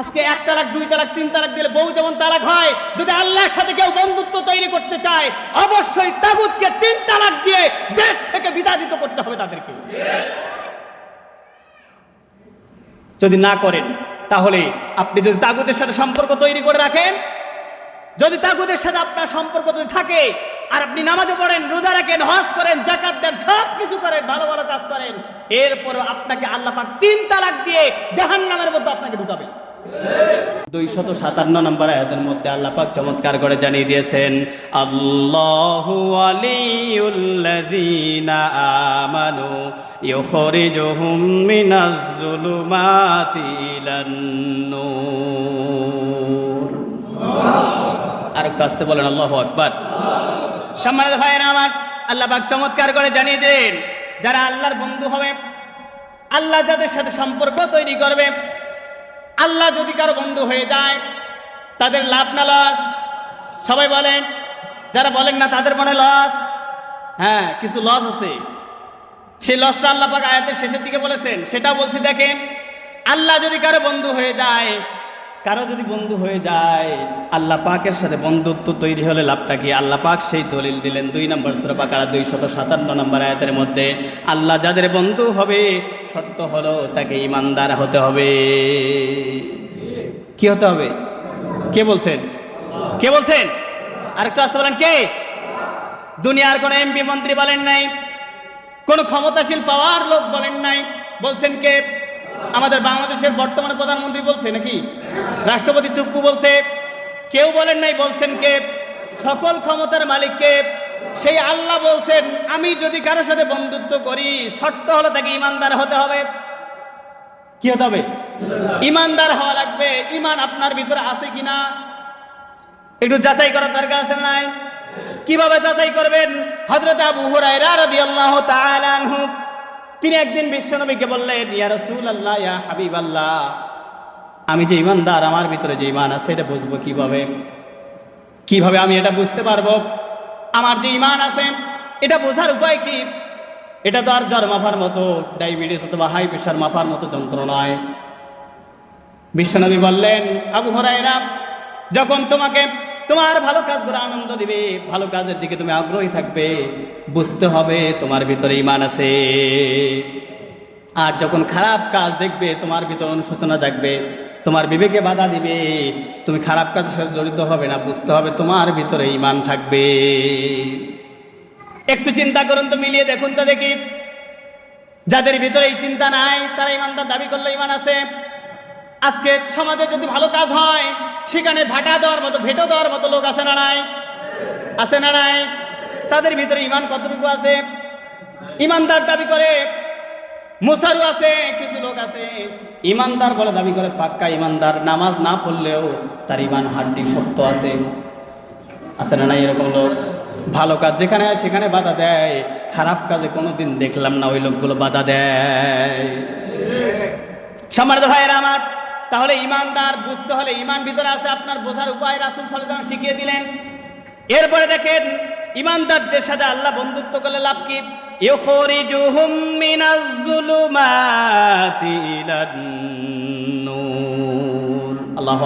আজকে এক তালাক, দুই তালাক, তিন তালাক দিলে বউ যেমন তালাক হয়, যদি আল্লাহর সাথে কেউ বন্ধুত্ব তৈরি করতে চায়, অবশ্যই তাগুতকে তিন তালাক দিয়ে দেশ থেকে বিতাড়িত করতে হবে তাদেরকে। যদি না করেন, তাহলে আপনি যদি তাগুদের সাথে সম্পর্ক তৈরি করে রাখেন, যদি তাগুদের সাথে আপনার সম্পর্ক যদি থাকে, আর আপনি নামাজে পড়েন, রোজা রাখেন, হজ করেন জাকাত দেন সব কিছু করেন, ভালো ভালো কাজ করেন এরপর আপনাকে আল্লাপাক তিন তালাক দিয়ে জাহান্নামের মধ্যে আপনাকে ঢুকাবে। দুইশত সাতান্ন নম্বর আয়াতের মধ্যে আল্লাহ পাক চমৎকার করে জানিয়ে দিয়েছেন, আল্লাহু আলিউল্লাযীনা আমানু ইউখরিজুহুম মিনাজ নূর। আর একটু আসতে বলেন, আল্লাহু আকবার। সম্মানিত ভাইয়েরা আমার, আল্লাহ চমৎকার করে জানিয়ে দিলেন, যারা আল্লাহর বন্ধু হবে, আল্লাহ যাদের সাথে সম্পর্ক তৈরি করবে আল্লাহ যদি কারও বন্ধু হয়ে যায়, তাদের লাভ না লস সবাই বলেন, যারা বলেন না তাদের মনে লস হ্যাঁ কিছু লস আছে। সেই লসটা আল্লাহ পাক আয়াতের শেষের দিকে বলেছেন। সেটা বলছি দেখেন, আল্লাহ যদি কারও বন্ধু হয়ে যায় কারও যদি বন্ধু হয়ে যায়, আল্লাহ পাকের সাথে বন্ধুত্ব তৈরি হলে লাভটা কি? আল্লাহ পাক সেই দলিল দিলেন দুই নম্বর সুরা বাকারা দুই শত সাতান্ন নম্বর আয়াতের মধ্যে, আল্লাহ যাদের বন্ধু হবে, শর্ত হলো তাকে ইমানদার হতে হবে। কি হতে হবে? কে বলছেন? কে বলছেন? আরেকটু আসতে বলেন, কে? দুনিয়ার কোনো এমপি মন্ত্রী বলেন নাই, কোন ক্ষমতাশীল পাওয়ার লোক বলেন নাই, বলছেন কে? আমাদের বাংলাদেশের বর্তমানে প্রধানমন্ত্রী বলছে নাকি? রাষ্ট্রপতি চুপ্পু বলছে, কেউ বলেন নাই, বলছেন কে? সকল ক্ষমতার মালিককে সেই আল্লাহ বলছেন, আমি যদি কারোর সাথে বন্ধুত্ব করি, শর্ত হলো তাকে ইমানদার হতে হবে। কি হতে হবে? ইমানদার হওয়া লাগবে। ইমান আপনার ভিতরে আছে কিনা? একটু যাচাই করার দরকার আছে নাই? কীভাবে যাচাই করবেন? হযরত আবু হুরায়রা রাদিয়াল্লাহু তাআলা আনহু তিনি একদিন বিশ্বনবীকে বললেন, ইয়া রাসূলুল্লাহ, ইয়া হাবিব আল্লাহ আমি যে ইমানদার, আমার ভিতরে যে ইমান আছে, এটা বুঝব কীভাবে? কীভাবে আমি এটা বুঝতে পারব? আমার যে ইমান আছে, এটা বোঝার উপায় কি? এটা তো আর জ্বর মাফার মতো, ডায়াবেটিস অথবা হাই প্রেশার মাফার মতো যন্ত্র নয়। বিশ্বনবী বললেন, আবু হরাইরা যখন তোমাকে তোমার ভালো কাজ কাজগুলো আনন্দ দিবে, ভালো কাজের দিকে তুমি আগ্রহী থাকবে, বুঝতে হবে তোমার ভিতরে ইমান আছে। আর যখন খারাপ কাজ দেখবে, তোমার ভিতরে অনুশোচনা থাকবে তোমার বিবেকে বাধা দিবে, তুমি খারাপ কাজের সাথে জড়িত হবে না, বুঝতে হবে তোমার ভিতরে ইমান থাকবে। একটু চিন্তা করুন তো, মিলিয়ে দেখুন তো দেখি। যাদের ভিতরে এই চিন্তা নাই, তারা ইমানদার দাবি করলে ইমান আছে। আজকে সমাজে যদি ভালো কাজ হয়, সেখানে ভাটা দেওয়ার মতো, ভেটো দেওয়ার মতো লোক আছে না নাই? আছে না নাই? তাদের ভিতরে ইমান কতটুকু আছে? ইমানদার দাবি করে মুসারু আছে, কিছু লোক আছে। ইমানদার বলে দাবি করে, পাক্কা ইমানদার, নামাজ না পড়লেও তার ইমান হাড্ডি শক্ত আছে। আছে না নাই এরকম লোক? ভালো কাজ যেখানে সেখানে বাধা দেয়। খারাপ কাজে কোনোদিন দেখলাম না ওই লোকগুলো বাধা দেয়। সম্মানিত ভাইয়েরা আমার তাহলে ইমানদার বুঝতে হলে ইমান ভিতরে আছে, আপনার বোঝার উপায় রাসুল সাল্লাম শিখিয়ে দিলেন। এরপরে দেখেন, ইমানদারদের সাথে আল্লাহ বন্ধুত্ব করলে লাভ কি? আল্লাহু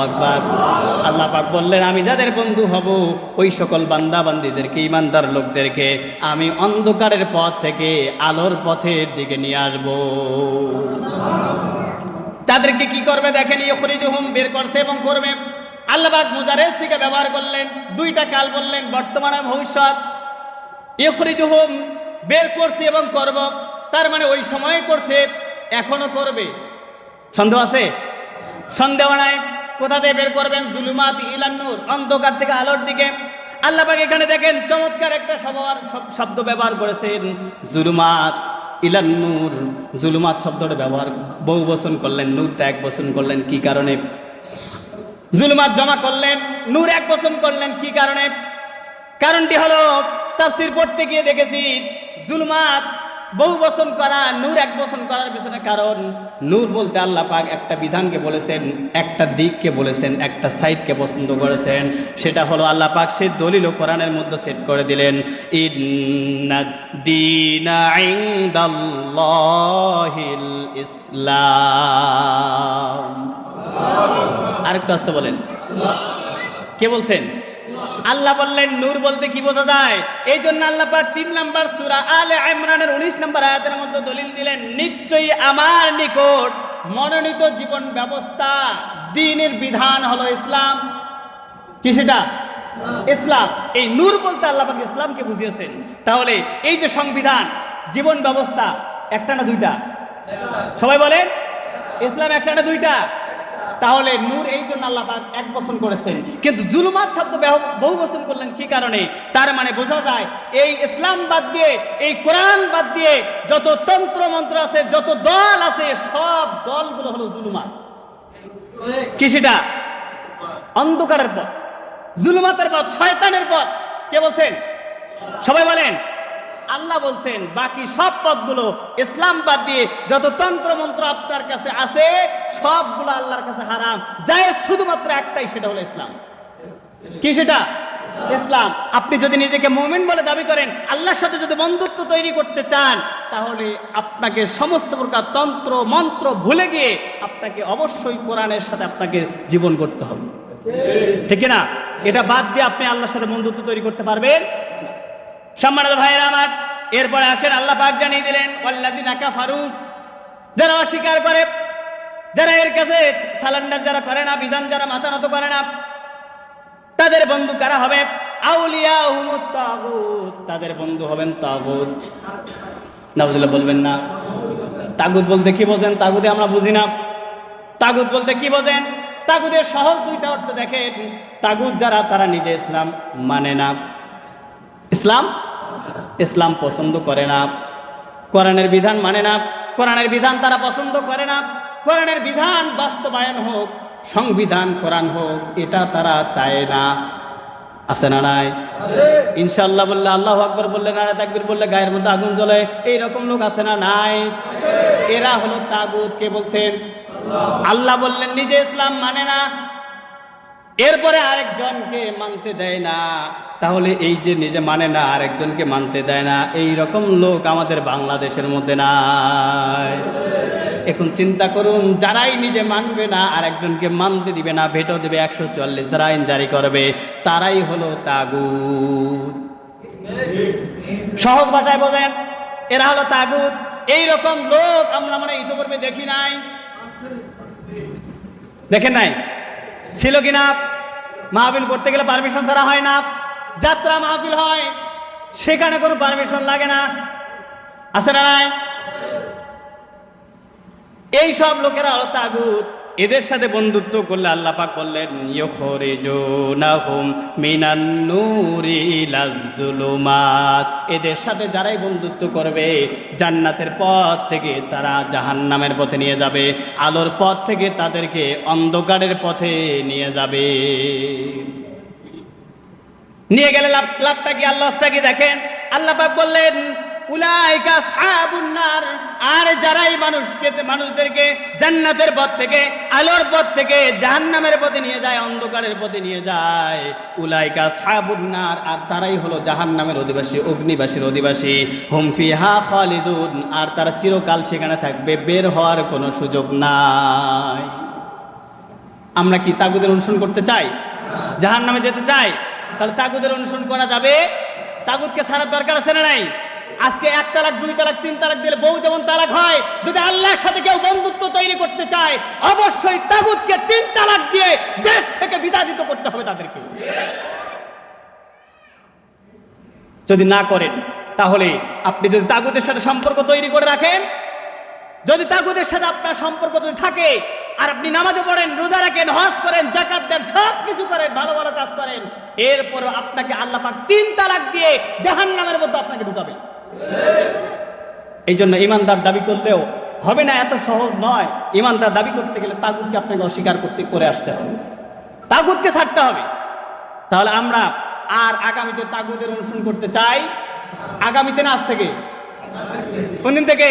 আল্লাহ পাক বললেন, আমি যাদের বন্ধু হব, ওই সকল বান্দা বান্দিদেরকে ইমানদার লোকদেরকে আমি অন্ধকারের পথ থেকে আলোর পথের দিকে নিয়ে আসব। তাদেরকে কি করবে দেখেন ইয়খরিজুহুম বের করছে এবং করবে। আল্লাহবাক মুজারেজ থেকে ব্যবহার করলেন, দুইটা কাল বললেন, বর্তমানে ভবিষ্যৎ। ইয়খরিজুহুম বের করছে এবং করব। তার মানে ওই সময় করছে, এখনও করবে। সন্দেহ আছে? সন্দেহ নাই। কোথা থেকে বের করবেন? জুলুমাত ইলান্নুর অন্ধকার থেকে আলোর দিকে। আল্লাহবাক এখানে দেখেন, চমৎকার একটা শব্দ ব্যবহার করেছেন, জুলুমাত। ইলান নূর, জুলুমাত শব্দটা ব্যবহার, বহু বচন করলেন, নূরটা এক বচন করলেন, কি কারণে? জুলুমাত জমা করলেন, নূর এক বচন করলেন, কি কারণে? কারণটি হলো, তাফসির পড়তে গিয়ে দেখেছি, জুলুমাত বহু বচন করা, নূর এক বচন করার পিছনে কারণ, নূর বলতে আল্লাহ পাক একটা বিধানকে বলেছেন, একটা দিককে বলেছেন, একটা সাইডকে পছন্দ করেছেন। সেটা হলো আল্লাহ পাক সে দলিল ও কোরআনের মধ্যে সেট করে দিলেন ইসলাম। আরেকটু আসতে বলেন। কে বলছেন? আল্লাহ বললেন, নূর বলতে কি বোঝা যায়? এই জন্য আল্লাহ তিন নাম্বার সূরা আলে ইমরানের 19 নম্বর আয়াতের মধ্যে দলিল দিলেন, নিশ্চয়ই আমার নিকট মনোনীত জীবন ব্যবস্থা দিনের বিধান হলো ইসলাম। কি সেটা? ইসলাম। এই নূর বলতে আল্লাহ ইসলামকে বুঝিয়েছেন। তাহলে এই যে সংবিধান, জীবন ব্যবস্থা, একটা না দুইটা? সবাই বলেন, ইসলাম একটা না দুইটা? তাহলে নূর এই জন্য আল্লাহ এক বচন করেছেন। কিন্তু জুলুমাত শব্দ বহু বচন করলেন, কি কারণে? তার মানে বোঝা যায়, এই ইসলাম বাদ দিয়ে, এই কোরআন বাদ দিয়ে যত তন্ত্র মন্ত্র আছে, যত দল আছে, সব দলগুলো হলো জুলুমাত। কি অন্ধকারের পথ। জুলুমাতের পথ, শয়তানের পথ। কে বলছেন? সবাই বলেন। আল্লাহ বলছেন, বাকি সব পথগুলো ইসলাম বাদ দিয়ে যত তন্ত্র মন্ত্র আপনার কাছে আছে, সবগুলো আল্লাহর কাছে হারাম। যায় শুধুমাত্র একটাই, সেটা হলো ইসলাম। কি সেটা? ইসলাম। আপনি যদি নিজেকে মুমিন বলে দাবি করেন, আল্লাহর সাথে যদি বন্ধুত্ব তৈরি করতে চান, তাহলে আপনাকে সমস্ত প্রকার তন্ত্র, মন্ত্র ভুলে গিয়ে আপনাকে অবশ্যই কোরআনের সাথে আপনাকে জীবন করতে হবে। ঠিক না? এটা বাদ দিয়ে আপনি আল্লাহর সাথে বন্ধুত্ব তৈরি করতে পারবেন। সম্মানিত ভাইয়েরা আমার, এরপরে আসেন আল্লাহ পাক জানিয়ে দিলেন, ওয়াল্লাযিনা কাফারু যারা অস্বীকার করে, যারা এর কাছে সালান্ডার যারা করে না, বিধান যারা মাথা নত করে না, তাদের বন্ধু কারা হবে? আউলিয়া তাগুত। তাদের বন্ধু হবেন তাগুত। নাউজুল্লাহ বলবেন না। তাগুত বলতে কি বোঝেন? তাগুতে আমরা বুঝি না। তাগুত বলতে কি বোঝেন? তাগুদের সহজ দুইটা অর্থ দেখেন। তাগুত যারা, তারা নিজে ইসলাম মানে না। ইসলাম ইসলাম পছন্দ করে না। কোরআনের বিধান মানে না। কোরআনের বিধান তারা পছন্দ করে না। কোরআনের বিধান বাস্তবায়ন হোক সংবিধান কোরআন হোক এটা তারা চায় না। আছে না নাই? ইনশাল্লাহ বললে আল্লাহ আকবর বললে না তাকবির বললে গায়ের মধ্যে আগুন জ্বলে। এইরকম লোক আছে না নাই? এরা হলো তাগুত কে বলছেন আল্লাহ বললেন নিজে ইসলাম মানে না। এরপরে আরেকজনকে মানতে দেয় না। তাহলে এই যে নিজে মানে না, আরেকজনকে মানতে দেয় না, এই রকম লোক আমাদের বাংলাদেশের মধ্যে নাই। এখন চিন্তা করুন, যারাই নিজে মানবে না, আরেকজনকে মানতে দিবে না, ভেটো দেবে একশো চল্লিশ দ্বারা আইন জারি করবে, তারাই হলো তাগুত। সহজ ভাষায় বোঝেন, এরা হলো তাগুত। এই রকম লোক আমরা মানে ইতিপূর্বে দেখি নাই। দেখেন নাই? ছিল কি না মাহফিল করতে গেলে পারমিশন ছাড়া হয় না। যাত্রা মাহফিল হয়, সেখানে কোনো পারমিশন লাগে না। আসে না নাই? এই সব লোকেরা হলো এদের সাথে বন্ধুত্ব করলে আল্লাহ পাক বললেন এদের সাথে যারাই বন্ধুত্ব করবে, জান্নাতের পথ থেকে তারা জাহান্নামের পথে নিয়ে যাবে, আলোর পথ থেকে তাদেরকে অন্ধকারের পথে নিয়ে যাবে। নিয়ে গেলে লাভ, লাভটা কি আল্লাহটা কি দেখেন? আল্লাহ পাক বললেন উলাইকা সাহাবুন নার। আর যারাই মানুষকে, মানুষদেরকে জান্নাতের পথ থেকে, আলোর পথ থেকে জাহান্নামের পথে নিয়ে যায়, অন্ধকারের পথে নিয়ে যায়, উলাইকা সাহাবুন নার। আর তারাই হলো জাহান্নামের অধিবাসী, অগ্নিবাসীর অধিবাসী। হুমফি ফিহা খালিদুন। আর তারা চিরকাল সেখানে থাকবে, বের হওয়ার কোনো সুযোগ নাই। আমরা কি তাগুদের অনুসরণ করতে চাই? জাহান নামে যেতে চাই? তাহলে তাগুদের অনুসরণ করা যাবে? তাগুদকে ছাড়ার দরকার আছে না নাই? আজকে এক তালাক, দুই তালাক, তিন তালাক দিলে বউ যেমন তালাক হয়, যদি আল্লাহর সাথে কেউ বন্ধুত্ব তৈরি করতে চায়, অবশ্যই তাগুদকে তিন তালাক দিয়ে দেশ থেকে বিতাড়িত করতে হবে তাদেরকে। যদি না করেন, তাহলে আপনি যদি তাগুদের সাথে সম্পর্ক তৈরি করে রাখেন, যদি তাগুদের সাথে আপনার সম্পর্ক যদি থাকে, আর আপনি নামাজও পড়েন, রোজা রাখেন, হজ করেন জাকাত দেন সব কিছু করেন, ভালো ভালো কাজ করেন এরপর আপনাকে আল্লাপাক তিন তালাক দিয়ে জাহান নামের মধ্যে আপনাকে ঢুকাবে এই জন্য ইমানদার দাবি করলেও হবে না, এত সহজ নয়। ইমানদার দাবি করতে গেলে তাগুদকে আপনাকে অস্বীকার করতে, করে আসতে হবে। তাগুদকে ছাড়তে হবে। তাহলে আমরা আর আগামীতে তাগুদের অনুসরণ করতে চাই? আগামীতে না আজ থেকে? কোন দিন থেকে?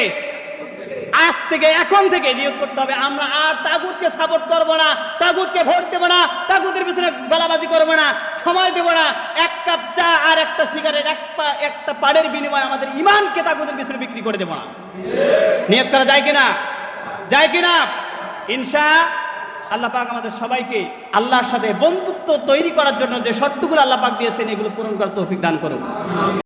আজ থেকে, এখন থেকে নিয়োগ করতে হবে। আমরা আর তাগুদকে সাপোর্ট করব না তাগুদকে ভোট দেবো না তাগুদের পিছনে গলাবাজি করব না। সময় দেব না। এক কাপ চা আর একটা সিগারেট, এক পা, একটা পাড়ের বিনিময়ে আমাদের ইমানকে তাগুদের পিছনে বিক্রি করে দেব না। নিয়োগ করা যায় কিনা? যায় কিনা? ইনশা আল্লাহ পাক আমাদের সবাইকে আল্লাহর সাথে বন্ধুত্ব তৈরি করার জন্য যে শর্তগুলো আল্লাহ পাক দিয়েছেন, এগুলো পূরণ করার তৌফিক দান করুন।